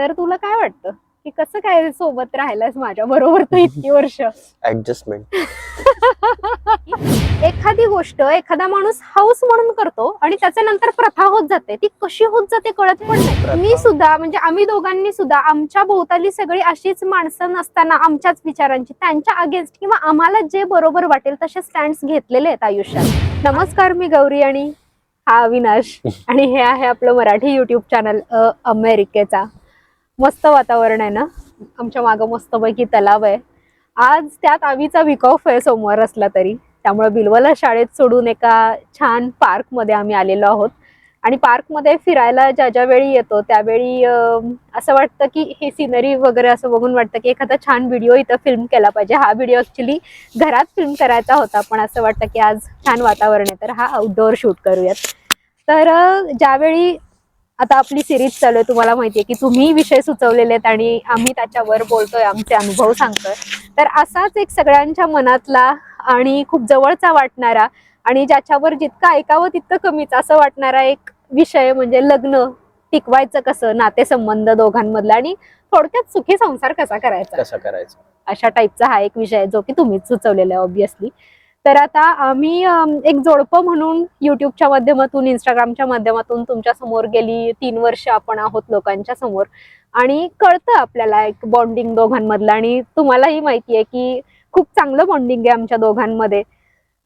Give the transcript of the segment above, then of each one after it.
तर तुला काय वाटतं? की कसं काय सोबत राहिलास माझ्या बरोबर तू इतकी वर्ष? ऍडजस्टमेंट एखादी गोष्ट एखादा माणूस हाऊस म्हणून करतो आणि त्याच्या नंतर प्रथा होत जाते. ती कशी होत जाते कळत पण नाही. मी सुद्धा म्हणजे आम्ही दोघांनी सुद्धा आमच्या भोवताली सगळी अशीच माणसं नसताना आमच्याच विचारांची त्यांच्या अगेन्स्ट किंवा आम्हाला जे बरोबर वाटेल तसे स्टँड घेतलेले आहेत आयुष्यात. नमस्कार मी गौरी आणि हा अविनाश. आणि हे आहे आपलं मराठी युट्यूब चॅनल अमेरिकेचा. मस्त वातावरण आहे ना? आमच्या मागं मस्तपैकी तलाव आहे. आज त्यात आम्हीचा वीक ऑफ आहे सोमवार असला तरी. त्यामुळे बिलवला शाळेत सोडून एका छान पार्कमध्ये आम्ही आलेलो आहोत. आणि पार्कमध्ये फिरायला ज्या ज्या वेळी येतो त्यावेळी असं वाटतं की हे सिनरी वगैरे असं बघून वाटतं की एखादा छान व्हिडिओ इथं फिल्म केला पाहिजे. हा व्हिडिओ ॲक्च्युली घरात फिल्म करायचा होता पण असं वाटतं की आज छान वातावरण आहे. तर हा आउटडोअर शूट करूयात. तर ज्यावेळी आता आपली सिरीज चालू आहे तुम्हाला माहितीये की तुम्ही विषय सुचवलेले आहेत आणि आम्ही त्याच्यावर बोलतोय आमचे अनुभव सांगतोय. तर असाच एक सगळ्यांच्या मनातला आणि खूप जवळचा वाटणारा आणि ज्याच्यावर जितकं ऐकावं तितकं कमीच असं वाटणारा एक विषय म्हणजे लग्न टिकवायचं कसं नातेसंबंध दोघांमधला आणि थोडक्यात सुखी संसार कसा करायचा? कसं करायचं? अशा टाईपचा हा एक विषय आहे जो की तुम्हीच सुचवलेला आहे ऑब्विसली तर आता आम्ही एक जोडपं म्हणून युट्यूबच्या माध्यमातून इंस्टाग्रामच्या माध्यमातून तुमच्यासमोर गेली तीन वर्ष आपण आहोत लोकांच्या समोर. आणि कळतं आपल्याला एक बॉन्डिंग दोघांमधलं आणि तुम्हालाही माहिती आहे की खूप चांगलं बॉन्डिंग आहे आमच्या दोघांमध्ये.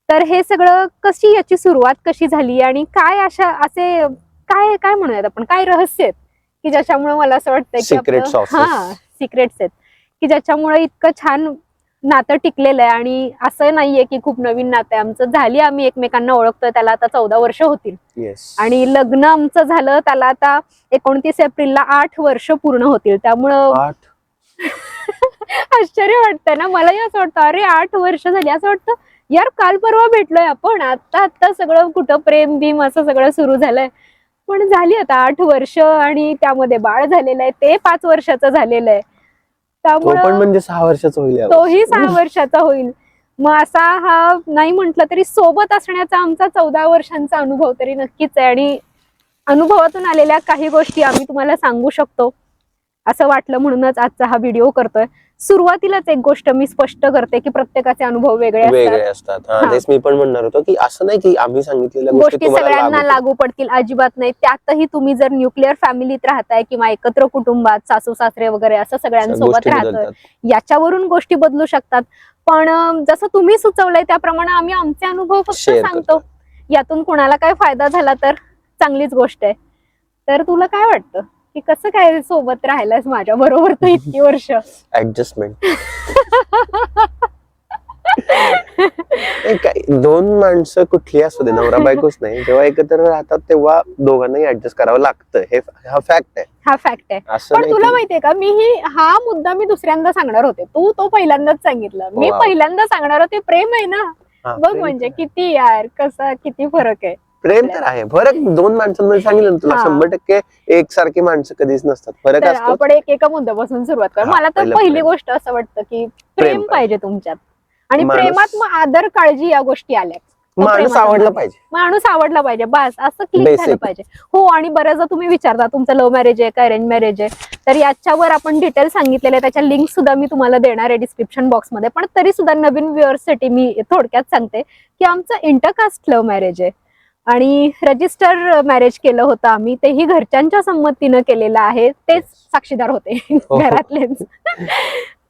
तर हे सगळं कशी याची सुरुवात कशी झाली आणि काय अशा असे काय काय म्हणूयात आपण? काय रहस्य आहेत की ज्याच्यामुळे मला असं वाटतं की. हा सिक्रेट्स आहेत. की ज्याच्यामुळे इतकं छान नातं टिकलेलं आहे आणि असं नाहीये की खूप नवीन नातं आहे. आमचं झाली आम्ही एकमेकांना ओळखतोय त्याला आता चौदा वर्ष होतील. येस आणि लग्न आमचं झालं त्याला आता एकोणतीस एप्रिलला आठ वर्ष पूर्ण होतील. त्यामुळं आठ? आश्चर्य वाटतंय ना? मलाही असं वाटतं अरे आठ वर्ष झाली. असं वाटतं यार काल परवा भेटलोय आपण. आता आता सगळं कुठं प्रेम भीम असं सगळं सुरू झालंय. पण झाली आता आठ वर्ष आणि त्यामध्ये बाळ झालेलं आहे. ते पाच वर्षाचं झालेलं आहे. तो पण त्यामुळं म्हणजे सहा वर्षाचा होईल. तोही सहा वर्षाचा होईल. मग असा हा नाही म्हटलं तरी सोबत असण्याचा आमचा चौदा वर्षांचा अनुभव तरी नक्कीच आहे. आणि अनुभवातून आलेल्या काही गोष्टी आम्ही तुम्हाला सांगू शकतो. असं वाटलं म्हणूनच आजचा हा व्हिडिओ करतोय. सुरुवातीलाच एक गोष्ट मी स्पष्ट करते की प्रत्येकाचे अनुभव वेगळे वेगळे असतात. हा हा. तेच मी पण म्हणणार होतो की असं नाही की आम्ही सांगितलेल्या गोष्टी गोष्टी तुम्हाला सगळ्यांना लागू लागू पडतील अजिबात नाही. त्यातही तुम्ही जर न्यूक्लिअर फॅमिलीत राहताय किंवा एकत्र कुटुंबात सासू सासरे वगैरे असं. सगळ्यांसोबत गोष्टी राहतोय बदलतात. याच्यावरून गोष्टी बदलू शकतात. पण अं, जसं तुम्ही सुचवलंय त्याप्रमाणे आम्ही आमचे अनुभव फक्त Share सांगतो. यातून कुणाला काय फायदा झाला तर चांगलीच गोष्ट आहे. तर तुला काय वाटतं? की कसं काय सोबत राहिलास माझ्या बरोबर तू इतकी वर्ष? ऍडजस्टमेंट दोन माणसं कुठली असू दे नवरा बायकोच नाही. जेव्हा एकत्र राहतात तेव्हा दोघांनाही ऍडजस्ट करावं लागतं. हे हा फॅक्ट आहे. हा फॅक्ट आहे. पण तुला की- माहितीये का मी ही हा मुद्दा मी दुसऱ्यांदा सांगणार होते. तू तो पहिल्यांदाच सांगितलं. मी. पहिल्यांदा सांगणार होते प्रेम आहे ना? बघ म्हणजे तर- किती यार कसा किती फरक आहे. प्रेम तर आहे. फरक दोन माणसांमध्ये सांगितलं ना तुला हा. शंभर टक्के एकसारखी माणसं कधीच नसतात. फरक तर असतो. आपण एक एका मुद्द्यापासून सुरुवात करू. हा, मला तर पहिलं पहिली प्रेम. गोष्ट असं वाटतं की प्रेम प्रेम पाहिजे. तुमच्यात. आणि माणूस- प्रेमात मग आदर काळजी या गोष्टी आल्या माणूस आवडला. पाहिजे. माणूस आवडला पाहिजे. बस असं क्लिक Basic. झालं पाहिजे. हो आणि बऱ्याचदा तुम्ही विचारता तुमचं लव्ह मॅरेज आहे का अरेंज मॅरेज आहे तर याच्यावर आपण डिटेल सांगितलेले आहे. त्याच्या लिंक सुद्धा मी तुम्हाला देणार आहे डिस्क्रिप्शन बॉक्समध्ये पण तरी सुद्धा नवीन व्ह्युअर्ससाठी मी थोडक्यात सांगते की आमचं इंटरकास्ट लव्ह मॅरेज आहे. आणि रजिस्टर मॅरेज केलं होतं आम्ही तेही घरच्यांच्या संमतीनं केलेलं आहे तेच साक्षीदार होते हो. घरातलेच.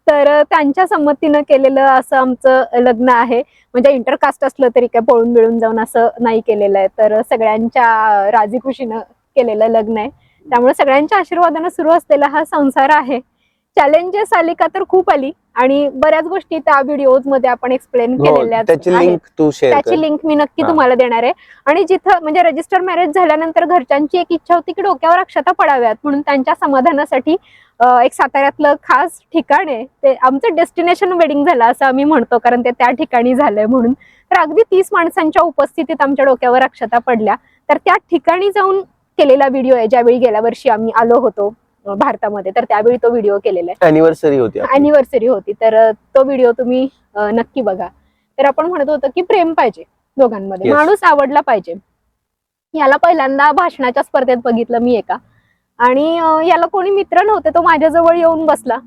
तर त्यांच्या संमतीनं केलेलं असं आमचं लग्न आहे. म्हणजे इंटरकास्ट असलं तरी काय पळून मिळून जाऊन असं नाही केलेलं आहे. तर सगळ्यांच्या राजी खुशीनं केलेलं लग्न आहे. त्यामुळे सगळ्यांच्या आशीर्वादानं सुरू असलेला हा संसार आहे. चॅलेंजेस आली का तर खूप आली. आणि बऱ्याच गोष्टी त्या व्हिडिओजमध्ये आपण एक्सप्लेन हो, केलेल्या त्याची. लिंक तू शेअर त्याची लिंक मी नक्की. तुम्हाला देणार आहे. आणि जिथं म्हणजे रजिस्टर मॅरेज झाल्यानंतर घरच्यांची एक इच्छा होती की डोक्यावर अक्षता पडाव्यात. म्हणून त्यांच्या समाधानासाठी एक साताऱ्यातलं खास ठिकाण आहे. ते आमचं डेस्टिनेशन वेडिंग झालं असं आम्ही म्हणतो कारण ते त्या ठिकाणी झालंय म्हणून. तर अगदी तीस माणसांच्या उपस्थितीत आमच्या डोक्यावर अक्षता पडल्या. तर त्या ठिकाणी जाऊन केलेला व्हिडिओ आहे ज्यावेळी गेल्या वर्षी आम्ही आलो होतो. भारतामध्ये. तर त्यावेळी तो व्हिडिओ केलेला आहे. अॅनिव्हर्सरी होती. अॅनिव्हर्सरी होती. तर तो व्हिडिओ तुम्ही नक्की बघा. तर आपण म्हणत होतो की प्रेम पाहिजे दोघांमध्ये. माणूस आवडला पाहिजे. याला पहिल्यांदा भाषणाच्या स्पर्धेत बघितलं मी एका. आणि याला कोणी मित्र नव्हते तो माझ्याजवळ येऊन बसला.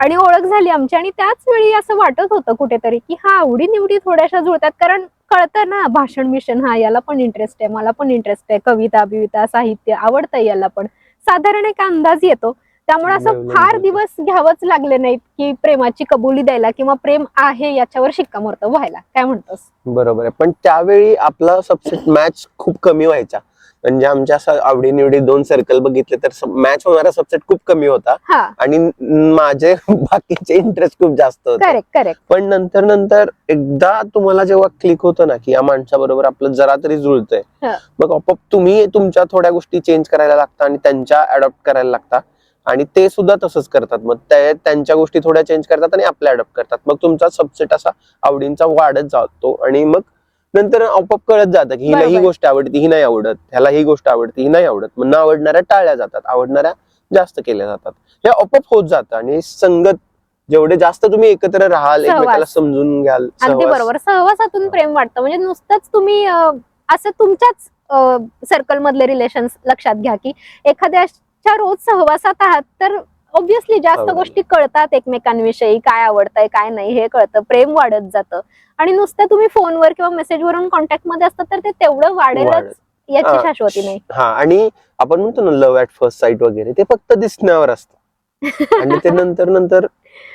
आणि ओळख झाली आमची. आणि त्याच वेळी असं वाटत होतं कुठेतरी की हा आवडी निवडी थोड्याशा जुळतात. कारण कळतं ना भाषण मिशन हा याला पण इंटरेस्ट आहे मला पण इंटरेस्ट आहे. कविता बिविता साहित्य आवडतं याला पण. साधारण एक अंदाज येतो. त्यामुळे असं फार. दिवस घ्यावंच लागले नाहीत की प्रेमाची कबुली द्यायला किंवा प्रेम आहे याच्यावर शिक्कामोर्तब व्हायला. काय म्हणतोस? बरोबर आहे. पण त्यावेळी आपला सबसेट मॅच खूप कमी व्हायचा. म्हणजे आमच्या असं आवडीनिवडी दोन सर्कल बघितले तर मॅच होणारा सबसेट खूप कमी होता. हा. आणि माझे बाकीचे इंटरेस्ट खूप जास्त होते. करेक्ट करेक्ट पण नंतर नंतर एकदा तुम्हाला जेव्हा क्लिक होतं ना की या माणसाबरोबर आपलं जरा तरी जुळतंय. हा. मग आपोआप तुम्ही तुमच्या थोड्या गोष्टी चेंज करायला लागता आणि त्यांच्या अडॉप्ट करायला लागता. आणि ते सुद्धा तसंच करतात. मग ते त्यांच्या गोष्टी थोड्या चेंज करतात आणि आपल्या अडॉप्ट करतात. मग तुमचा सबसेट असा आवडींचा वाढत जातो आणि मग नंतर आपोआप कळत जातं की हिला ही. गोष्ट आवडते ही नाही आवडत ह्याला ही गोष्ट आवडते ही नाही आवडत मग न आवडणाऱ्या टाळल्या जातात आवडणाऱ्या जास्त केल्या जातात हे आपोआप होत जातं आणि संगत जेवढे जास्त तुम्ही एकत्र राहाल. एकमेकाला समजून घ्याल अगदी. बरोबर सहवासातून प्रेम वाटतं म्हणजे नुसतंच तुम्ही असं तुमच्याच सर्कल मधले रिलेशन लक्षात घ्या की एखाद्याच्या रोज सहवासात आहात तर ऑब्विसली जास्त हो. गोष्टी कळतात एकमेकांविषयी काय आवडतंय काय नाही हे कळतं प्रेम वाढत जातं आणि नुसतं तुम्ही फोनवर किंवा मेसेजवरून कॉन्टॅक्टमध्ये असतात तर ते तेवढं वाढेलच वाढेल. याची. शाश्वती नाही हा आणि आपण म्हणतो ना लव्ह ऍट फर्स्ट साईट वगैरे ते फक्त दिसण्यावर असतं आणि ते नंतर नंतर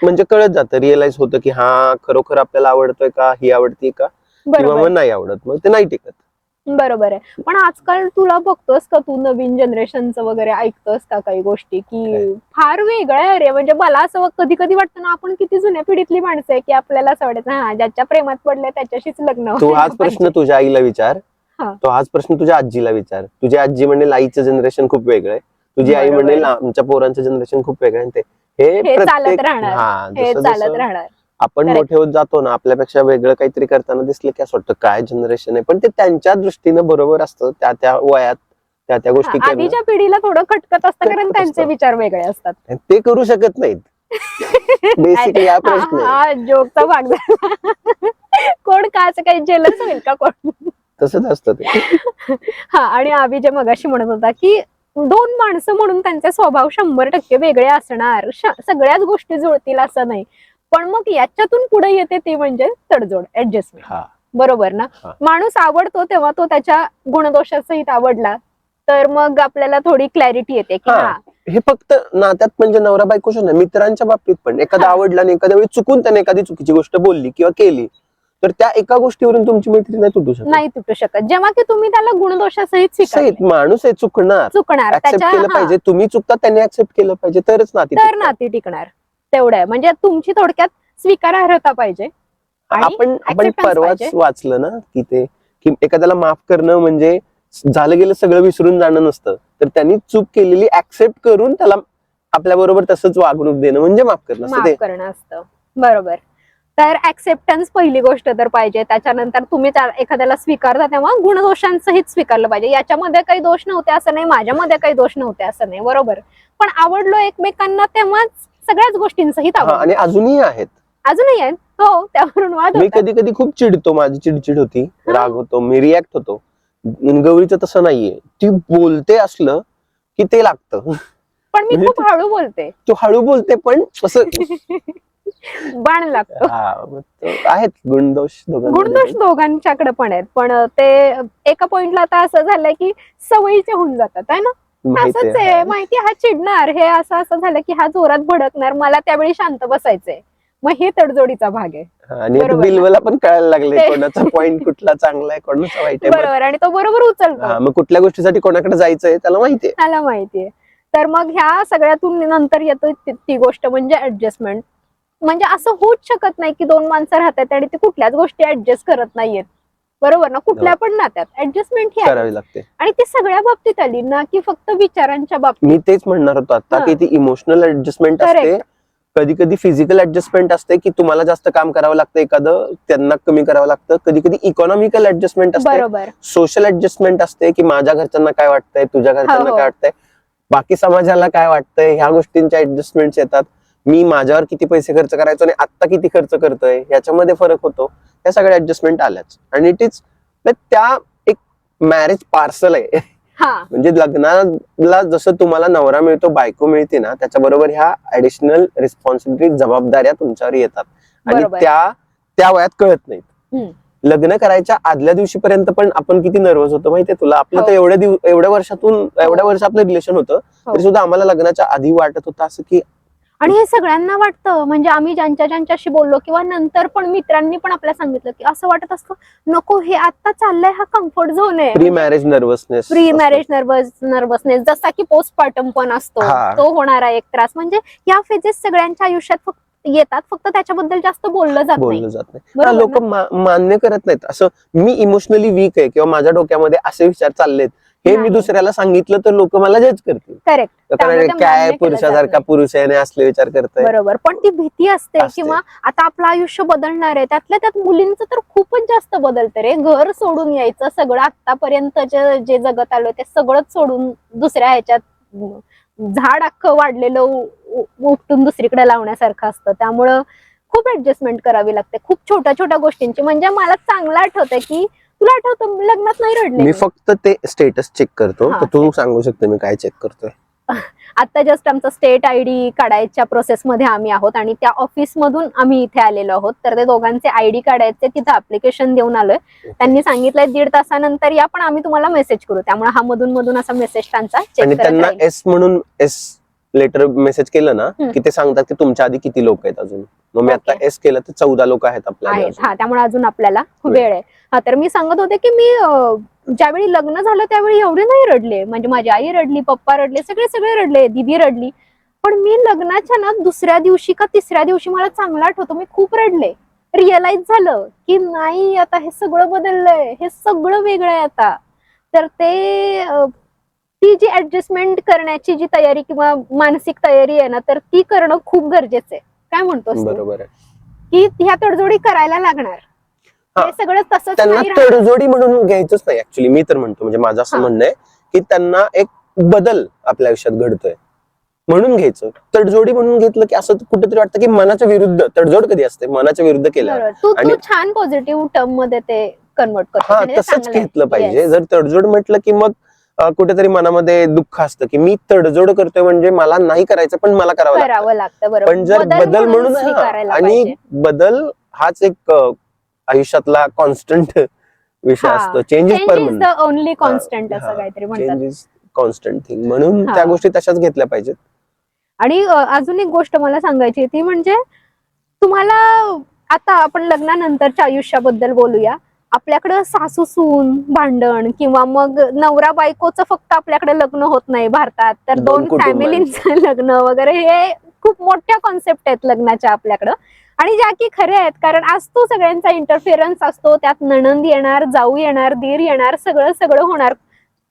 म्हणजे कळत जातं रिअलाइज होतं की हा खरोखर आपल्याला आवडतोय का ही आवडती का किंवा मग नाही आवडत मग ते नाही टिकत बरोबर आहे पण आजकाल तुला बघतोस का तू नवीन जनरेशनचं वगैरे ऐकतोस का काही गोष्टी की? फार वेगळं आहे रे म्हणजे मला असं कधी कधी वाटतं ना आपण किती जुन्या पिढीतली माणसं आहे की आपल्याला असं वाटायचं हा ज्याच्या प्रेमात पडलंय त्याच्याशीच लग्न तू हाच प्रश्न पाहिजे." तुझ्या आईला विचार हा. तो हाच प्रश्न तुझ्या आजीला विचार तुझी आजी म्हणेल आईचं जनरेशन खूप वेगळं आहे तुझी आई. म्हणेल आमच्या पोरांचं जनरेशन खूप वेगळं आहे ते हे चालत राहणार. हा चालत राहणार आपण Correct. मोठे होत जातो ना आपल्यापेक्षा वेगळं काहीतरी करताना दिसलं की असं वाटतं काय जनरेशन आहे? पण ते त्यांच्या दृष्टीनं बरोबर असतं त्या त्या वयात त्या त्या गोष्टी करणं आधीच्या पिढीला थोडं खटकत असतं कारण खटकत त्यांचे असतं. विचार वेगळे असतात. ते करू शकत नाहीत. बेसिकली हा प्रश्न आहे. जोकचा भाग झाला. कोण का असं काही जेलच होईल का कोण? तसंच असतं ते. हा आणि आबी जे मगाशी म्हणत होता की दोन माणसं म्हणून त्यांचे स्वभाव शंभर टक्के वेगळे असणार. श- सगळ्याच गोष्टी जुळतील असं नाही. पण मग याच्यातून पुढे येते ती म्हणजे तडजोड ऍडजस्टमेंट बरोबर ना. माणूस आवडतो तेव्हा तो त्याच्या गुणदोषासहित आवडला तर मग आपल्याला थोडी क्लॅरिटी येते की हा. हा. फक्त नात्यात म्हणजे नवरा बायकोच नाही मित्रांच्या बाबतीत पण. एखादा. आवडला आणि एखाद्या वेळी चुकून त्याने एखादी चुकीची गोष्ट बोलली किंवा केली तर त्या एका गोष्टीवरून तुमची मैत्री नाही तुटू शकत. नाही तुटू शकत. जेव्हा की तुम्ही त्याला गुणदोषासहित सहित माणूस आहे चुकणार. चुकणार. पाहिजे. तुम्ही चुकता त्याने ऍक्सेप्ट केलं पाहिजे. तरच नाती तर. नाती टिकणार. तेवढं आहे. म्हणजे तुमची थोडक्यात स्वीकारार्हता पाहिजे. आपण आपण परवाच. वाचलं ना की ते की एखाद्याला माफ करणं म्हणजे झालं गेलं सगळं विसरून जाणं नसतं. तर त्यांनी चूक केलेली ऍक्सेप्ट करून त्याला आपल्या बरोबर तसंच वागणूक देणं म्हणजे माफ करणं असतं माफ करणं असतं. बरोबर. तर ऍक्सेप्टन्स पहिली गोष्ट तर पाहिजे. त्याच्यानंतर तुम्ही एखाद्याला स्वीकारता तेव्हा गुणदोषांसहित स्वीकारलं पाहिजे. याच्यामध्ये काही दोष नव्हते असं नाही माझ्यामध्ये काही दोष नव्हते असं नाही. बरोबर. पण आवडलो एकमेकांना तेव्हाच सगळ्याच गोष्टींसहित हा, आवडलो आणि अजूनही आहेत. अजूनही आहेत. हो त्यावरून वाद मी होतात. कधी कधी खूप चिडतो माझी चिडचिड होती. राग होतो मी रिॲक्ट होतो. गौरीचं तसं नाहीये. ती बोलते असलं की ते लागतं. पण मी म्हणजे खूप हळू बोलते. तू हळू बोलते पण असं बाण लागतो. हा, मग तो आहेत गुणदोष दोघांमध्ये. गुणदोष दोघांच्याकडे पण आहेत. पण ते एका पॉइंटला आता असं झालंय की सवयीचे होऊन जातात आहे ना? असंच आहे. माहिती हा चिडणार. हे असं असं झालं की हा जोरात भडकणार. मला त्यावेळी शांत बसायचंय. मग हे तडजोडीचा भाग आहे. आणि? बिलवला पण कळायला लागले कोणाचा पॉइंट कुठला चांगला आहे कोणाचा वाईट आहे बरोबर आणि तो बरोबर उचलतो. हा, मग कुठल्या गोष्टीसाठी कोणाकडे जायचंय त्याला माहितीये त्याला माहितीये तर मग ह्या सगळ्यातून नंतर येतो ती ती गोष्ट म्हणजे ऍडजस्टमेंट म्हणजे असं होऊच शकत नाही की दोन माणसं राहतात आणि ते कुठल्याच गोष्टी ऍडजस्ट करत नाहीयेत. बरोबर ना? कुठल्या पण नात्यात. ऍडजस्टमेंट ही करावी लागते. आणि ती सगळ्या बाबतीत आली ना की फक्त विचारांच्या बाबतीत. मी तेच म्हणणार होतो आता हा. की ती इमोशनल ऍडजस्टमेंट असते. कधी कधी फिजिकल ऍडजस्टमेंट असते की तुम्हाला जास्त काम करावं लागतं एखादं त्यांना कमी करावं लागतं. कधी कधी इकॉनॉमिकल ऍडजस्टमेंट असते सोशल ऍडजस्टमेंट असते की माझ्या घरच्यांना काय वाटतंय तुझ्या घरच्यांना हो. काय वाटतंय. बाकी समाजाला काय वाटतंय ह्या गोष्टींच्या ऍडजस्टमेंट येतात. मी माझ्यावर किती पैसे खर्च करायचो आणि आता किती खर्च करतोय याच्यामध्ये फरक होतो या सगळ्या ऍडजस्टमेंट आल्याच आणि इट इज त्या एक मॅरेज पार्सल आहे हा म्हणजे लग्नाला जसं तुम्हाला नवरा मिळतो बायको मिळते ना त्याच्याबरोबर ह्या ऍडिशनल रिस्पॉन्सिबिलिटी जबाबदाऱ्या तुमच्यावर येतात आणि. त्या त्या वयात कळत नाहीत. लग्न करायच्या आदल्या दिवशी पर्यंत पण आपण किती नर्वस होतो माहितीये तुला आपलं हो. तर एवढ्या दिव एवढ्या वर्षातून एवढ्या वर्ष आपलं रिलेशन होतं हो. तरी सुद्धा आम्हाला लग्नाच्या आधी वाटत होतं असं की आणि हे सगळ्यांना वाटतं म्हणजे आम्ही ज्यांच्या ज्यांच्याशी बोललो किंवा नंतर पण मित्रांनी पण आपल्याला सांगितलं की असं वाटत असतं नको हे आता चाललंय हा कम्फर्ट झोन आहे. Pre marriage nervousness pre marriage nervous nervousness जसा की पोस्टपार्टम पण असतो. तो होणारा एक त्रास. म्हणजे या फेजेस सगळ्यांच्या आयुष्यात फक्त येतात फक्त त्याच्याबद्दल जास्त बोललं जात नाही. बोललं जात नाही. लोक मान्य करत नाहीत. असं मी इमोशनली वीक आहे किंवा माझ्या डोक्यामध्ये असे विचार चाललेत हे मी. दुसऱ्याला सांगितलं तर लोक मला जज करतील. करेक्ट काय पुरुषासारखा. पुरुष आहे असले विचार करतोय. बरोबर. पण ती भीती असते. किंवा आता आपलं आयुष्य बदलणार आहे. त्यातल्या त्यात मुलींचं तर खूपच जास्त बदलतं रे. घर सोडून यायचं सगळं आतापर्यंत जे जगत आलोय ते सगळंच सोडून दुसऱ्या ह्याच्यात झाड अख्खं वाढलेलं उपटून दुसरीकडे लावण्यासारखं असतं. त्यामुळं खूप ऍडजस्टमेंट करावी लागते. खूप छोट्या छोट्या गोष्टींची. म्हणजे मला चांगलं आठवतंय की तुला आठवतं? लग्नात नाही रडले मी. फक्त ते स्टेटस चेक करतो. हा, तर तू सांगू शकते मी काय चेक करतोय. आता जस्ट आमचा स्टेट आय डी काढायच्या प्रोसेसमध्ये आम्ही आहोत आणि त्या ऑफिस मधून आम्ही इथे आलेलो आहोत. तर ते दोघांचे आय डी काढायचे तिथे अप्लिकेशन देऊन आलोय. त्यांनी सांगितलंय दीड तासानंतर या पण आम्ही तुम्हाला मेसेज करू. त्यामुळे हा मधून मधून असा मेसेज त्यांचा आणि चेक करत त्यांना राहील. एस म्हणून एस लेटर मेसेज केलं ना. की ते सांगतात की तुमच्या आधी किती लोक आहेत अजून? मग मी आता. एस केलं तर चौदा लोक आहेत आपल्या आधी आहेत. अजून. हा त्यामुळे अजून आपल्याला. वेळ. आहे. हा तर मी सांगत होते की मी ज्यावेळी लग्न झालं त्यावेळी एवढे नाही रडले. म्हणजे माझी आई रडली पप्पा रडले सगळे सगळे रडले दिदी रडली. पण मी लग्नाच्या ना दुसऱ्या दिवशी का तिसऱ्या दिवशी मला चांगला आठवतो. मी खूप रडले. रिअलाइज झालं की नाही आता हे सगळं बदललंय. हे सगळं वेगळं आहे आता. तर ते ती जी ऍडजस्टमेंट करण्याची जी तयारी किंवा मानसिक तयारी आहे ना तर ती करणं खूप गरजेचं आहे. काय म्हणतोस तू? बरोबर की ह्या तडजोडी करायला लागणार. सगळं तसंच त्यांना. तडजोडी म्हणून घ्यायचंच नाही ऍक्च्युली मी तर म्हणतो म्हणजे माझं असं. म्हणणं आहे की त्यांना एक बदल आपल्या आयुष्यात घडतोय. म्हणून घ्यायचं. तडजोडी म्हणून घेतलं की असं कुठेतरी वाटतं की मनाच्या विरुद्ध तडजोड कधी असते? मनाच्या विरुद्ध केलं आणि- छान पॉझिटिव्ह टर्ममध्ये ते कन्वर्ट करतो हा म्हणजे तसंच. घेतलं पाहिजे. जर तडजोड म्हटलं की मग कुठेतरी मनामध्ये दुःख असतं की मी तडजोड करतोय म्हणजे मला नाही करायचं पण मला करावं लागतं पण जर बदल म्हणून आणि. बदल हाच एक आयुष्यातला कॉन्स्टंट विषय. असतो change is change is permanent only constant असं. काहीतरी म्हणतात चेंज इज कॉन्स्टंट थिंग म्हणून. त्या गोष्टी तशाच घेतल्या पाहिजेत आणि अजून एक गोष्ट मला सांगायची ती म्हणजे तुम्हाला आता आपण लग्नानंतरच्या आयुष्याबद्दल बोलूया आपल्याकडं सासू सून भांडण किंवा मग नवरा बायकोचं फक्त आपल्याकडे लग्न होत नाही भारतात तर दोन. फॅमिलींचं लग्न वगैरे हे खूप मोठ्या कॉन्सेप्ट आहेत लग्नाच्या आपल्याकडं. आणि ज्या की खऱ्या आहेत कारण असतो सगळ्यांचा इंटरफिअरन्स असतो त्यात नणंद येणार जाऊ येणार दीर येणार सगळं सगळं होणार.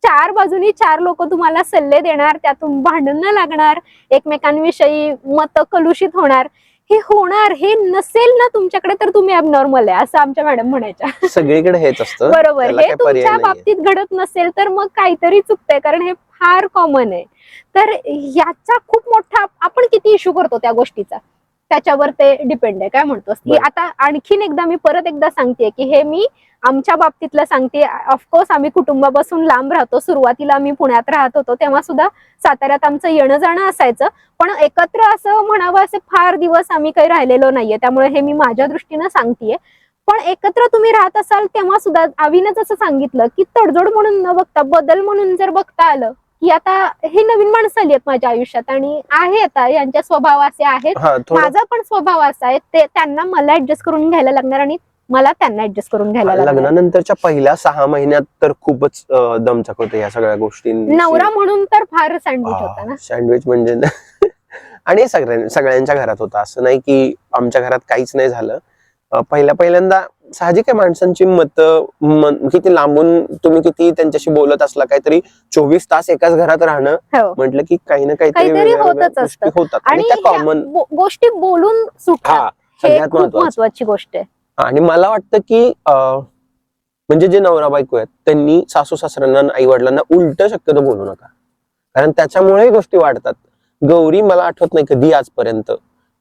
चार बाजूनी चार लोक तुम्हाला सल्ले देणार त्यातून भांडणं लागणार एकमेकांविषयी मत कलुषित होणार. हे होणार हे नसेल ना तुमच्याकडे तर तुम्ही अबनॉर्मल आहे असं आमच्या मॅडम म्हणायच्या. सगळीकडे हेच असतं. बरोबर. हे तुमच्या. बाबतीत घडत नसेल तर मग काहीतरी चुकतंय कारण हे फार कॉमन आहे. तर याचा खूप मोठा आपण किती इश्यू करतो त्या गोष्टीचा? त्याच्यावर ते डिपेंड आहे काय म्हणतोस? की. आता आणखीन एकदा मी परत एकदा सांगते की हे मी आमच्या बाबतीतलं सांगते. ऑफकोर्स आम्ही कुटुंबापासून लांब राहतो. सुरुवातीला आम्ही पुण्यात राहत होतो. तेव्हा सुद्धा साताऱ्यात आमचं येणं जाणं असायचं. पण एकत्र असं म्हणावं असे फार दिवस आम्ही काही राहिलेलो नाहीये. त्यामुळे हे मी माझ्या दृष्टीनं सांगतेय. पण एकत्र तुम्ही राहत असाल तेव्हा सुद्धा आवीनच असं सांगितलं की तडजोड म्हणून न बघता बदल म्हणून जर बघता आलं की आता हे नवीन माणसं आली आहेत माझ्या आयुष्यात आणि आहे आता यांच्या स्वभाव असे आहेत. हा थोडं. माझा पण स्वभाव असा आहे ते त्यांना मला ऍडजस्ट करून घ्यायला लागणार आणि मला त्यांना ऍडजस्ट करून घ्यायला लागणार. लग्नानंतरच्या पहिल्या सहा महिन्यात तर खूपच अं, दमछाक होते या सगळ्या गोष्टी नवरा म्हणून तर फार सँडविच होता ना. सँडविच म्हणजे ना. आणि सगळ्या सगळ्यांच्या घरात होतं. असं नाही की आमच्या घरात काहीच नाही झालं. अं, पहिल्या पहिल्यांदा साहजिक आहे माणसांची मत किती लांबून तुम्ही किती त्यांच्याशी बोलत असला काहीतरी चोवीस तास एकाच घरात राहणं हो. म्हटलं की काही ना काहीतरी होतच. होतात. आणि कॉमन गोष्टी बोलून सगळ्यात महत्वाचं. गोष्ट आहे. आणि मला वाटतं की म्हणजे जे नवरा बायको आहेत त्यांनी सासू सासऱ्यांना आई वडिलांना उलट शक्यतो बोलू नका. कारण त्याच्यामुळे गोष्टी वाढतात. गौरी मला आठवत नाही कधी आजपर्यंत.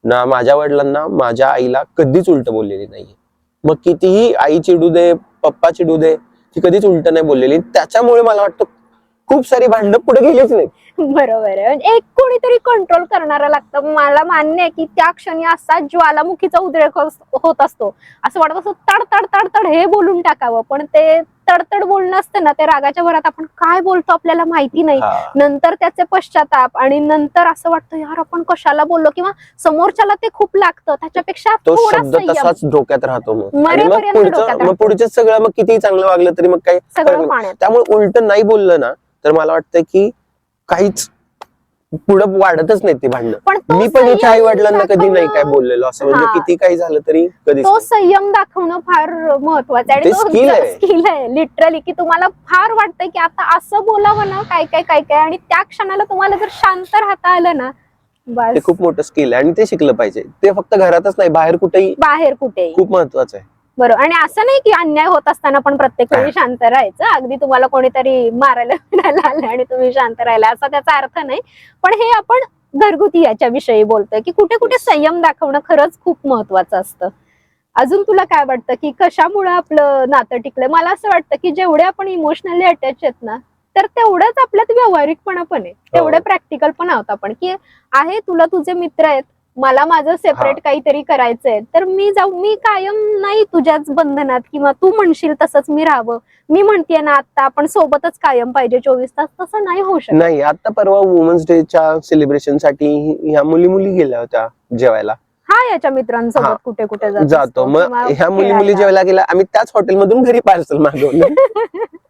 ना माझ्या वडिलांना माझ्या आईला कधीच उलट बोललेली नाहीये. मग कितीही आई चिडू दे पप्पा चिडू दे ती कधीच उलट नाही बोललेली. त्याच्यामुळे मला वाटतं खूप सारी भांडणं पुढे गेलीच नाही बरोबर आहे. म्हणजे एक कोणीतरी कंट्रोल करणारं लागतं. मला मान्य आहे की त्या क्षणी असा ज्वालामुखीचा उद्रेक होत असतो. असं वाटत असतो तड तड तड तड हे बोलून टाकावं. पण ते तडतड बोलणं असतं ना ते रागाच्या भरात आपण काय बोलतो आपल्याला माहिती नाही. नंतर त्याचे पश्चाताप आणि नंतर असं वाटतं यार आपण कशाला बोललो? किंवा समोरच्याला ते खूप लागतं. त्याच्यापेक्षा तसाच डोक्यात राहतो मग. पुढचं सगळं मग किती चांगलं वागलं तरी मग काही त्यामुळे उलट नाही बोललं ना तर मला वाटतं की काहीच पुढं वाढतच नाही ती भांडणं पण तो मी पण हिच्या आई वडिलांना कधी नाही काय दाखवणं- बोललेलो असं म्हणजे हा. किती काही झालं तरी कधीच तो नाही. संयम दाखवणं फार महत्वाचं आहे ते आणि आहे. स्किल आहे लिटरली की तुम्हाला फार वाटतंय की आता असं बोलावं ना काय काय काय काय आणि त्या क्षणाला तुम्हाला जर शांत राहता आलं ना ते बस खूप मोठं स्किल आहे आणि ते शिकलं पाहिजे ते फक्त घरातच नाही बाहेर कुठेही बाहेर कुठेही खूप महत्वाचं आहे बरोबर. आणि असं नाही की अन्याय होत असताना पण प्रत्येक वेळी शांत राहायचं. अगदी तुम्हाला कोणीतरी मारायला बिरायला आलं आणि तुम्ही शांत राहिला असा त्याचा अर्थ नाही. पण हे आपण घरगुती याच्या विषयी बोलतोय की कुठे कुठे संयम दाखवणं खरंच खूप महत्वाचं असतं. अजून तुला काय वाटतं की कशामुळे आपलं नातं टिकलंय? मला असं वाटतं की जेवढे आपण इमोशनली अटॅच आहेत ना तर तेवढंच आपल्यात व्यावहारिकपणा पण आहे. तेवढे प्रॅक्टिकल पण आहोत आपण की आहे तुला तुझे मित्र आहेत मला माझं सेपरेट. काहीतरी करायचंय तर मी जाऊ मी कायम नाही तुझ्याच बंधनात किंवा तू म्हणशील तसंच मी राहावं मी म्हणतेय ना आता आपण सोबतच कायम पाहिजे चोवीस तास तसं नाही होऊ शकत नाही आता परवा वुमन्स डेच्या सेलिब्रेशनसाठी ह्या मुली मुली गेल्या होत्या जेवायला हा याच्या मित्रांसोबत. कुठे कुठे जात मग ह्या मुली मुली. जेवायला गेल्या आम्ही त्याच हॉटेलमधून घरी पार्सल मागवलं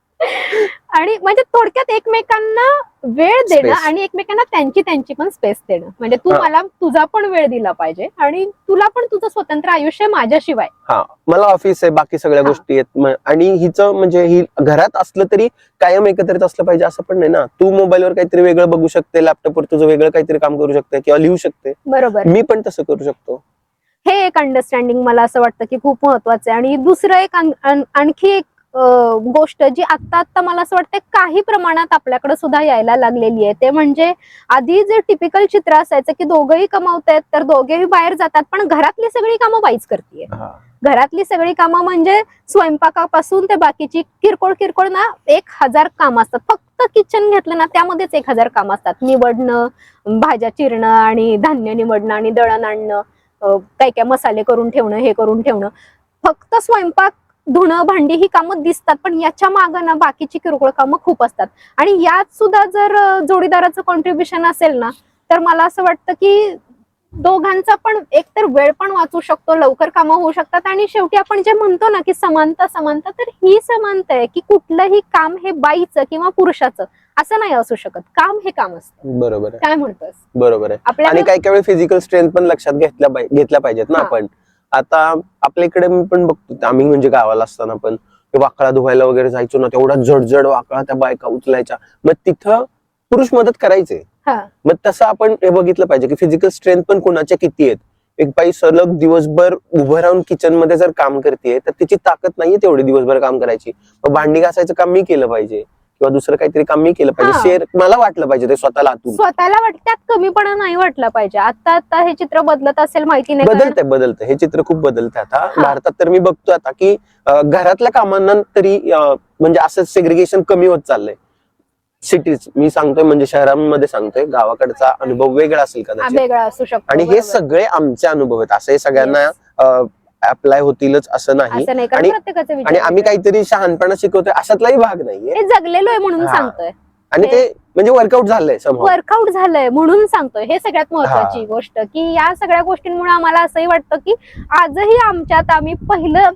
आणि म्हणजे थोडक्यात एकमेकांना वेळ देणं Space. आणि एकमेकांना त्यांची त्यांची पण स्पेस देणं. म्हणजे तू हा. मला तुझा पण वेळ दिला पाहिजे आणि तुला पण तुझं स्वतंत्र आयुष्य माझ्याशिवाय. हा मला ऑफिस आहे बाकी सगळ्या हा. गोष्टी आहेत. म- आणि हिचं म्हणजे ही घरात असलं तरी कायम एकत्रित असलं पाहिजे असं पण नाही ना. तू मोबाईलवर काहीतरी वेगळं बघू शकते लॅपटॉपवर तुझं वेगळं काहीतरी काम करू शकते किंवा लिहू शकते. बरोबर. मी पण तसं करू शकतो. हे एक अंडरस्टँडिंग मला असं वाटतं की खूप महत्वाचं आहे. आणि दुसरं एक आण- आण- आणखी एक गोष्ट जी आत्ता आत्ता मला असं वाटतं काही प्रमाणात आपल्याकडे सुद्धा यायला लागलेली आहे. ते म्हणजे आधी जे टिपिकल चित्र असायचं की दोघंही कमावतायत तर दोघेही बाहेर जातात पण घरातली सगळी कामं बाईच करते घरातली सगळी कामं म्हणजे स्वयंपाकापासून ते बाकीची किरकोळ किरकोळ ना एक हजार कामं असतात. फक्त किचन घेतलं ना त्यामध्येच एक हजार कामं असतात. निवडणं भाज्या चिरणं आणि धान्य निवडणं आणि दळण आणणं काय काय मसाले करून ठेवणं हे करून ठेवणं. फक्त स्वयंपाक धुणं भांडी ही कामं दिसतात पण याच्या मागं ना बाकीची किरकोळ कामं खूप असतात. आणि यात सुद्धा जर जोडीदाराचं कॉन्ट्रीब्युशन असेल ना तर मला असं वाटतं की दोघांचा पण एकतर वेळ पण वाचू शकतो लवकर कामं होऊ शकतात आणि शेवटी आपण जे म्हणतो ना की समानता समानता तर ही समानता आहे की कुठलंही काम हे बाईचं किंवा पुरुषाचं असं नाही असू शकत. काम हे काम असतं. बरोबर काय म्हणतोस? बरोबर आहे. आणि आपल्याला काही काही वेळी फिजिकल स्ट्रेंथ पण लक्षात घेतल्या घेतल्या पाहिजेत ना. आपण. आता आपल्या इकडे मी पण बघतो आम्ही म्हणजे गावाला असताना पण वाकळा धुवायला वगैरे जायचो ना तेवढा जड वाकळा त्या बायका उचलायच्या. मग तिथं पुरुष मदत करायचे. मग तसं आपण हे बघितलं पाहिजे की फिजिकल स्ट्रेंथ पण कोणाच्या किती आहेत? एक बाई सलग दिवसभर उभं राहून किचनमध्ये जर काम करते तर तिची ताकद नाहीये तेवढी दिवसभर काम करायची. मग भांडी घासायचं काम मी केलं पाहिजे. किंवा दुसरं काहीतरी काम मी केलं हा. पाहिजे शेअर मला वाटलं पाहिजे ते स्वतःला आतून. स्वतःला वाट त्यात कमीपणा नाही वाटला पाहिजे. आता आता हे चित्र बदलत असेल माहिती नाही कारण- बदलतंय बदलतंय. हे चित्र खूप बदलतंय आता. भारतात तर मी बघतोय आता की अं, घरातल्या कामांना तरी अं, म्हणजे असं सेग्रिगेशन कमी होत चाललंय. सिटीज मी सांगतोय म्हणजे शहरांमध्ये सांगतोय गावाकडचा अनुभव वेगळा असेल हा, कदाचित. वेगळा असू शकतो आणि हे बरोबर. सगळे आमचे अनुभव आहेत. असं हे सगळ्यांना अप्लाय होतीलच असं नाही. असं नाही कारण आणि- प्रत्येकाचे विचार आणि आम्ही. काहीतरी शहाणपणा शिकवतोय अशातलाही भाग नाहीये. हे जगलेलो आहे म्हणून हा. सांगतोय. आणि ते म्हणजे वर्कआउट झालंय समोर वर्कआउट झालंय म्हणून सांगतोय. हे सगळ्यात महत्वाची गोष्ट की या सगळ्या गोष्टींमुळे आम्हाला असंही वाटतं की आजही आमच्यात आम्ही पहिलं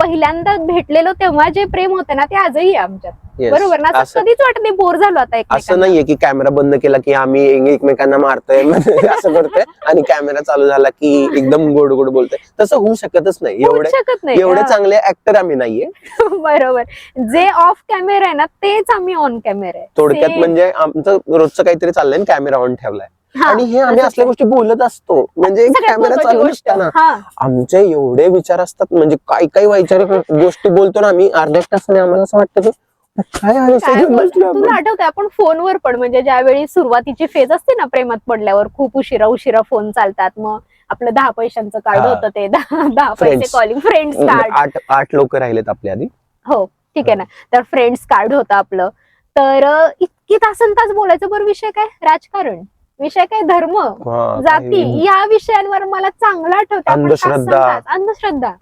पहिल्यांदा भेटलेलो तेव्हा जे प्रेम होतं ना ते आजही आहे आमच्यात. बरोबर ना? असं असं कधीच वाटत नाही बोर झालो आता असं एकमेकांना. नाहीये की कॅमेरा बंद केला की आम्ही एक- एकमेकांना मारतोय असं करतोय आणि कॅमेरा चालू झाला की एकदम गोड गोड बोलतोय. तसं होऊ शकतच नाही. होऊच एवढे शकत नाही एवढे हा. चांगले ऍक्टर आम्ही नाहीये. बरोबर. जे ऑफ कॅमेरा आहे ना तेच आम्ही ऑन कॅमेरा आहे. थोडक्यात Same. म्हणजे आमचं रोजचं काहीतरी चाललंय कॅमेरा ऑन ठेवलाय. हा, आणि हे आम्ही असंच असल्या आहे. गोष्टी बोलत असतो. म्हणजे सगळ्यात कॅमेरा महत्वाची चालू गोष्ट. हा. आमचे एवढे विचार असतात. म्हणजे काही काही विचार गोष्टी बोलतो ना आम्ही अर्ध्या तासाने आम्हाला असं वाटतं की काय आहे? काय सगळं बोल- बसलो आपण. तुला आठवतंय आपण फोनवर पण म्हणजे ज्यावेळी सुरुवातीची फेज असते ना प्रेमात पडल्यावर खूप उशिरा उशिरा फोन चालतात. मग आपलं दहा पैशांचं कार्ड हा. होतं ते दहा दहा पैसे Friends. कॉलिंग फ्रेंड्स कार्ड आठ आठ लोक राहिलेत आपल्या आधी. हो ठीक आहे ना. तर फ्रेंड्स कार्ड होतं आपलं. तर अं, इतकं तासन तास बोलायचं बरं विषय काय? राजकारण. विषय काय? धर्म. हा, जाती. काही- या विषयांवर मला चांगलं आठवतं आपण अंधश्रद्धा. अंधश्रद्धा.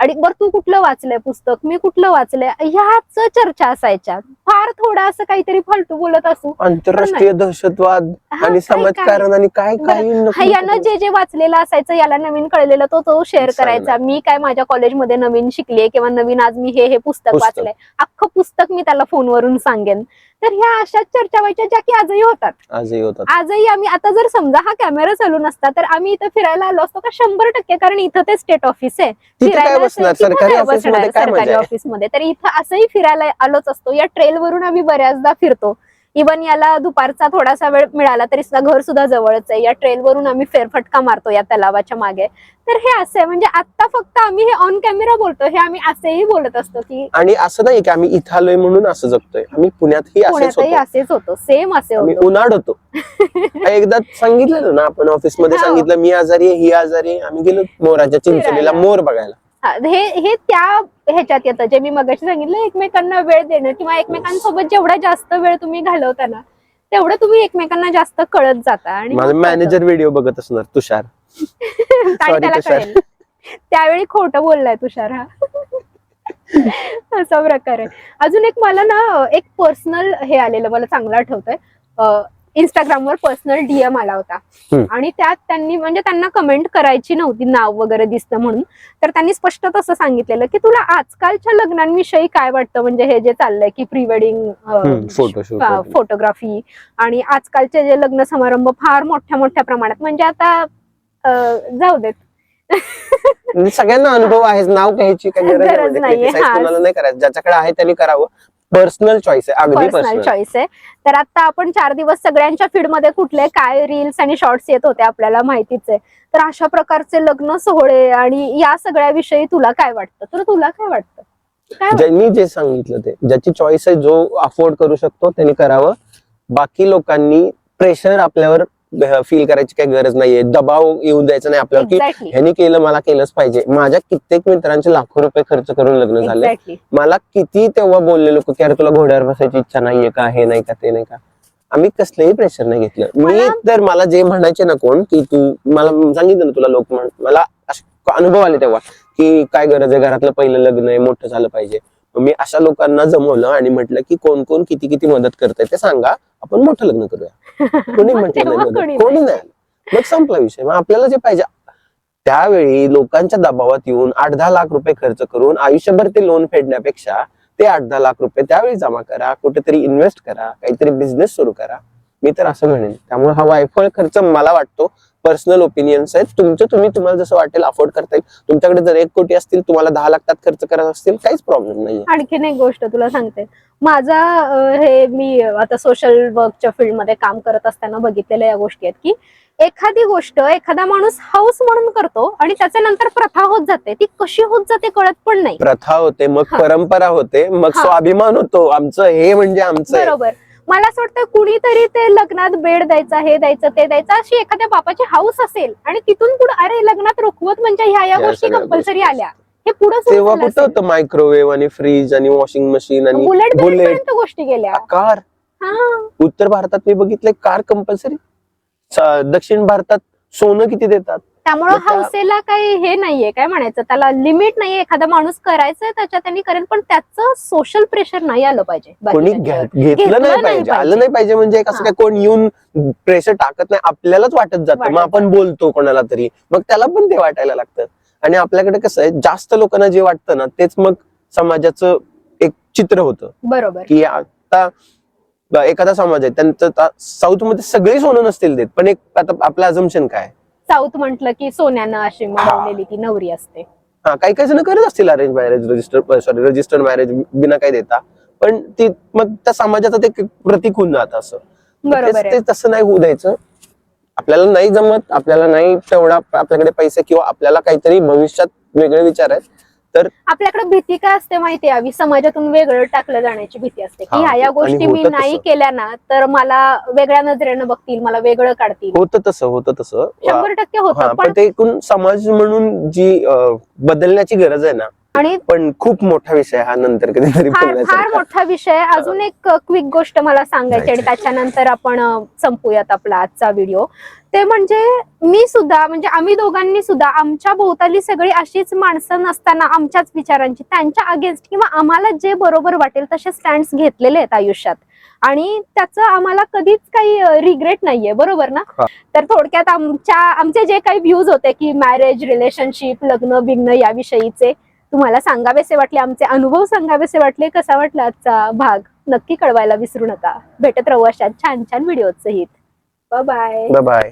आणि बरं तू कुठलं वाचलंय पुस्तक मी कुठलं वाचलंय ह्याच चर्चा असायच्या फार थोडा असं काहीतरी फालतू बोलत असू आंतरराष्ट्रीय दहशतवाद आणि काय- काय? समाजकारण आणि काय हा, यानं. जे जे वाचलेलं असायचं याला नवीन कळलेलं तो तो शेअर. करायचा मी काय माझ्या कॉलेजमध्ये नवीन शिकले किंवा नवीन आज मी हे हे पुस्तक पुस्तक. वाचलंय अख्खं पुस्तक मी त्याला फोनवरून सांगेन तर ह्या अशाच चर्चा व्हायच्या ज्या की आजही होतात. आजही होतात. आजही आम्ही आता जर समजा हा कॅमेरा चालू नसता तर आम्ही इथं फिरायला आलो असतो का? शंभर टक्के कारण इथं ते स्टेट ऑफिस आहे. फिरायला सरकारी ऑफिसमध्ये तर इथं असंही फिरायला आलोच असतो. या ट्रेल वरून आम्ही बऱ्याचदा फिरतो. इवन याला दुपारचा थोडासा वेळ मिळाला तरी सुद्धा घर सुद्धा जवळच आहे. या ट्रेल वरून आम्ही फेरफटका मारतो या तलावाच्या मागे. तर हे असं आहे म्हणजे आता फक्त आम्ही हे ऑन कॅमेरा बोलतो हे आम्ही असेही बोलत असतो की आणि असं नाही की आम्ही इथं आलोय म्हणून असं जगतोय. आम्ही पुण्यातही असेच पुण्यातही होतो. असेच होतो. सेम असे होतो. उन्हाळ होतो एकदा सांगितलेलं ना आपण ऑफिसमध्ये हो. सांगितलं मी आजारी आहे ही आजारी आहे. आम्ही गेलो मोराच्या चिंचोलीला. मोर बघायला. हा, हे त्या ह्याच्यात येतं जे मी मगाशी सांगितलं एकमेकांना वेळ देणं किंवा एकमेकांसोबत जेवढा जास्त वेळ तुम्ही घालवता ना तेवढं तुम्ही एकमेकांना जास्त कळत जाता आणि माझा. मॅनेजर व्हिडिओ बघत असणार तुषार Sorry, त्याला तुषार. कळेल त्यावेळी खोटं बोललाय तुषार हा असा प्रकार आहे अजून एक मला ना एक पर्सनल हे आलेलं मला चांगलं आठवतंय इंस्टाग्रामवर पर्सनल डीएम आला होता. आणि त्यात त्यांनी म्हणजे त्यांना कमेंट करायची नव्हती नाव वगैरे दिसतं म्हणून. तर त्यांनी स्पष्ट तसं सांगितलेलं की तुला आजकालच्या लग्नांविषयी काय वाटतं? म्हणजे हे जे चाललंय की प्री वेडिंग फोटोग्राफी आणि आजकालचे जे लग्न समारंभ फार मोठ्या मोठ्या प्रमाणात म्हणजे आता जाऊ देत. म्हणजे सगळ्यांना अनुभव आहे नाव घ्यायची काही गरज नाही म्हणजे ज्याच्याकडे आहे त्यांनी करावं. पर्सनल चॉईस आहे अगदी पर्सनल चॉईस आहे. तर आता आपण चार दिवस सगळ्यांच्या फीडमध्ये कुठले काय रील्स आणि शॉर्ट्स येत होते आपल्याला माहितीच आहे. तर अशा प्रकारचे लग्न सोहळे आणि या सगळ्याविषयी तुला काय वाटतं? तर तुला काय वाटतं? काय वाटतं? ज्यांनी जे सांगितलं ते ज्याची चॉईस आहे जो अफोर्ड करू शकतो त्यांनी करावं. बाकी लोकांनी प्रेशर आपल्यावर फील करायची काही गरज नाहीये. दबाव येऊ द्यायचा नाही आपल्यावर. की ह्यानी केलं मला केलंच पाहिजे. माझ्या कित्येक मित्रांचे लाखो रुपये खर्च करून लग्न झाले. एक्झॅक्टली मला किती तेव्हा बोलले लोक की अरे तुला घोड्यावर बसायची इच्छा नाहीये का? हे नाही का ते नाही का? आम्ही कसलंही प्रेशर नाही घेतलं. मी मला- तर मला जे म्हणायचे ना कोण की तू मला सांगितलं ना तुला लोक म्हण मला असे अनुभव आले तेव्हा की काय गरज आहे घरातलं पहिलं लग्न आहे मोठं झालं पाहिजे. मग मी अशा लोकांना जमवलं आणि म्हटलं की कोण कोण किती किती मदत करतंय ते सांगा. आपण मोठं लग्न करूया. कोणी म्हटलं नाही कोणी मदत. कोणी नाही. मग संपला विषय. मग आपल्याला जे पाहिजे. त्यावेळी लोकांच्या दबावात येऊन आठ दहा लाख रुपये खर्च करून आयुष्यभर ते लोन फेडण्यापेक्षा ते आठ दहा लाख रुपये त्यावेळी जमा करा. कुठेतरी इन्व्हेस्ट करा. काहीतरी बिझनेस सुरू करा. मी तर असं म्हणेन. त्यामुळे हा वायफळ खर्च मला वाटतो. पर्सनल ओपिनियन्स आहेत. तुमचं तुम्ही तुम्हाला जसं वाटेल अफोर्ड करता येईल. तुमच्याकडे जर एक कोटी असतील तुम्हाला दहा लाख त्यात खर्च करत असतील काहीच प्रॉब्लेम नाही आणखीन एक गोष्ट तुला सांगते. माझा हे मी आता सोशल वर्कच्या फील्डमध्ये काम करत असताना बघितलेल्या या गोष्टी आहेत की एखादी गोष्ट एखादा माणूस हाऊस म्हणून करतो आणि त्याच्या नंतर प्रथा होत जाते. ती कशी होत जाते कळत पण नाही. प्रथा होते मग. परंपरा होते मग. स्वाभिमान होतो. आमचं हे म्हणजे आमचं. बरोबर. मला असं वाटतं कुणीतरी ते लग्नात बेड द्यायचा हे द्यायचं ते द्यायचं अशी एखाद्या बापाची हाऊस असेल आणि तिथून पुढे अरे लग्नात रोखवत म्हणजे ह्या या गोष्टी कंपल्सरी आल्या. हे पुढे तेव्हा कुठं होतं मायक्रोवेव्ह आणि फ्रीज आणि वॉशिंग मशीन आणि बुलेट बुलेट गोष्टी गेल्या. कार? उत्तर भारतात मी बघितलंय कार कंपल्सरी दक्षिण भारतात सोनं किती देतात? त्यामुळं हौसेला काही हे नाहीये काय म्हणायचं? त्याला लिमिट नाहीये एखादा माणूस करायचंय त्याच्यात त्यांनी करेन पण त्याचं सोशल प्रेशर नाही आलं पाहिजे. कोणी. घ्या- घेतलं नाही पाहिजे. पाहिजे. आलं नाही पाहिजे म्हणजे एक असं हा. काय कोण येऊन प्रेशर टाकत नाही आपल्यालाच वाटत जातं. वाटत मग आपण बोलतो कोणाला तरी. मग त्याला पण ते वाटायला लागतं. आणि आपल्याकडे कसं आहे जास्त लोकांना जे वाटतं ना तेच मग समाजाचं एक चित्र होतं. बरोबर. की आता एखादा समाज आहे त्यांचं साऊथमध्ये सगळे सोनं नसतील देत पण एक आता आपलं अजम्पशन काय? साऊथ म्हटलं की सोन्यानं अशी मिळवलेली ती नवरी असते. हा काही काही जण करत असतील arrange marriage register sorry registered marriage बिना काही देता. पण ती मग त्या समाजाचं ते प्रतीक होऊन जात असं. बरोबर ते तसं नाही होऊ द्यायचं. आपल्याला नाही जमत आपल्याला नाही तेवढा आपल्याकडे पैसे किंवा आपल्याला काहीतरी भविष्यात वेगळे विचार आहेत. आपल्याकडे भीती काय असते माहिती यावी समाजातून वेगळं टाकलं जाण्याची भीती असते. की ह्या या गोष्टी मी नाही. केल्या ना तर मला वेगळ्या नजरेनं बघतील मला वेगळं काढतील. होतं तसं होतं तसं. शंभर टक्के होतं पण ते एकूण समाज म्हणून जी बदलण्याची गरज आहे ना आणि पण खूप मोठा विषय हा नंतर कधीतरी फार मोठा विषय. अजून एक क्विक गोष्ट मला सांगायची आणि त्याच्यानंतर आपण संपूयात आपला आजचा व्हिडिओ. ते म्हणजे मी सुद्धा म्हणजे आम्ही दोघांनी सुद्धा आमच्या भोवताली सगळी अशीच माणसं नसताना आमच्याच विचारांची त्यांच्या अगेन्स्ट किंवा आम्हाला जे बरोबर वाटेल तसे स्टँड घेतलेले आहेत आयुष्यात. आणि त्याचं आम्हाला कधीच काही रिग्रेट नाहीये. बरोबर ना. तर थोडक्यात आमच्या आमचे जे काही व्ह्यूज होते की मॅरेज रिलेशनशिप लग्न बिग्न याविषयीचे तुम्हाला सांगावेसे वाटले आमचे अनुभव सांगावेसे वाटले कसा वाटला आजचा भाग? नक्की कळवायला विसरू नका. भेटत राहू अशा छान छान व्हिडिओ सहित. Bye bye